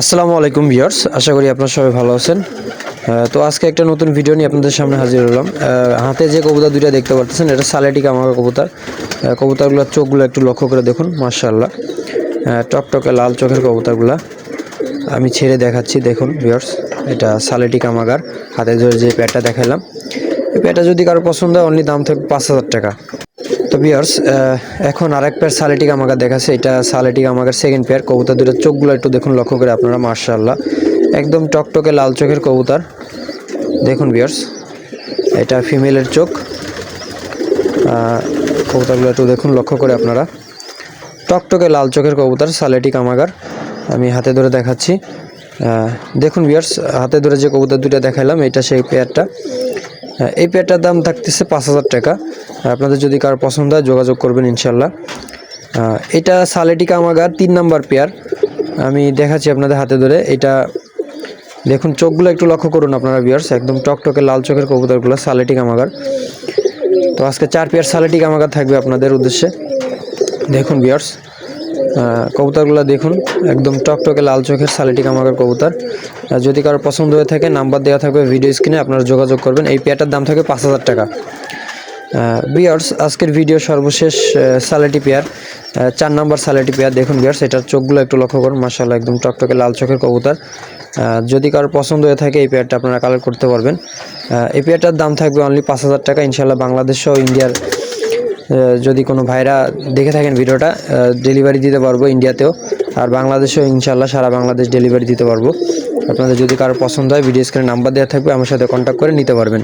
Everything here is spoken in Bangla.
আসসালামু আলাইকুম ভিউয়ার্স, আশা করি আপনারা সবাই ভালো আছেন। তো আজকে একটা নতুন ভিডিও নিয়ে আপনাদের সামনে হাজির হলাম। হাতে যে কবুতর দুইটা দেখতে পাচ্ছেন এটা সালেটি কামাকা কবুতর। কবুতরগুলোর চোখগুলো একটু লক্ষ্য করে দেখুন মার্শাল্লাহ টকটকে লাল চোখের কবুতরগুলা। আমি ছেড়ে দেখাচ্ছি, দেখুন ভিউয়ার্স, এটা সালেটি কামাগার হাতে ধরে যে প্যাডটা দেখালাম এই প্যাডটা যদি কারও পছন্দ হয়, অনলি দাম থাকবে পাঁচ হাজার টাকা। তো বিয়ার্স এখন আরেক পেয়ার সালেটিক আমাকে দেখাচ্ছে। এটা সালেটিক আমাকে সেকেন্ড পেয়ার কবুতর দুটো চোখগুলো একটু দেখুন, লক্ষ্য করে আপনারা মার্শাল্লাহ একদম টকটকে লাল চোখের কবুতর। দেখুন বিয়ার্স এটা ফিমেলের চোখ। কবুতরগুলো একটু দেখুন, লক্ষ্য করে আপনারা। টকটকে লাল চোখের কবুতর সালেটিক আমাগার আমি হাতে ধরে দেখাচ্ছি। দেখুন বিয়ার্স হাতে ধরে যে কবুতর দুটো দেখালাম এটা সেই পেয়ারটা এই পেয়ারটার দাম থাকতেছে পাঁচ হাজার টাকা। আপনাদের যদি কারও পছন্দ হয়, যোগাযোগ করবেন ইনশাল্লাহ। এটা সালেটি কামাগার তিন নাম্বার পেয়ার। আমি দেখাচ্ছি আপনাদের হাতে ধরে। এটা দেখুন, চোখগুলো একটু লক্ষ্য করুন আপনারা বিয়ার্স একদম টকটকে লাল চোখের কবুতরগুলো সালেটি কামাগার। তো আজকে চার পেয়ার সালেটিক আমাগার থাকবে আপনাদের উদ্দেশ্যে। দেখুন বিয়ার্স কবুতরগুলো দেখুন, একদম টকটকে লাল চোখের সালেটি কামাগার কবুতর। যদি কারও পছন্দ হয়ে থাকে, নাম্বার দেওয়া থাকবে ভিডিও স্ক্রিনে, আপনারা যোগাযোগ করবেন। এই পেয়ারটার দাম থাকবে পাঁচ হাজার টাকা। বিয়ার্স আজকের ভিডিও সর্বশেষ সালেটি পেয়ার চার নাম্বার সালেটি পেয়ার দেখুন বিয়ার্স এটার চোখগুলো একটু লক্ষ্য করুন মাসাল্লাহ একদম টকটকে লাল চোখের কবুতর। যদি কারোর পছন্দ হয়ে থাকে, এই পেয়ারটা আপনারা কালেক্ট করতে পারবেন। এই পেয়ারটার দাম থাকবে অনলি পাঁচ হাজার টাকা। ইনশাল্লাহ বাংলাদেশ সহ ইন্ডিয়ার যদি কোনো ভাইরা দেখে থাকেন ভিডিওটা ডেলিভারি দিতে পারব ইন্ডিয়াতেও। আর বাংলাদেশেও ইনশাল্লাহ সারা বাংলাদেশ ডেলিভারি দিতে পারব। আপনাদের যদি কারও পছন্দ হয় ভিডিও স্ক্রিনে নাম্বার দেওয়া থাকবে, আমার সাথে কন্ট্যাক্ট করে নিতে পারবেন।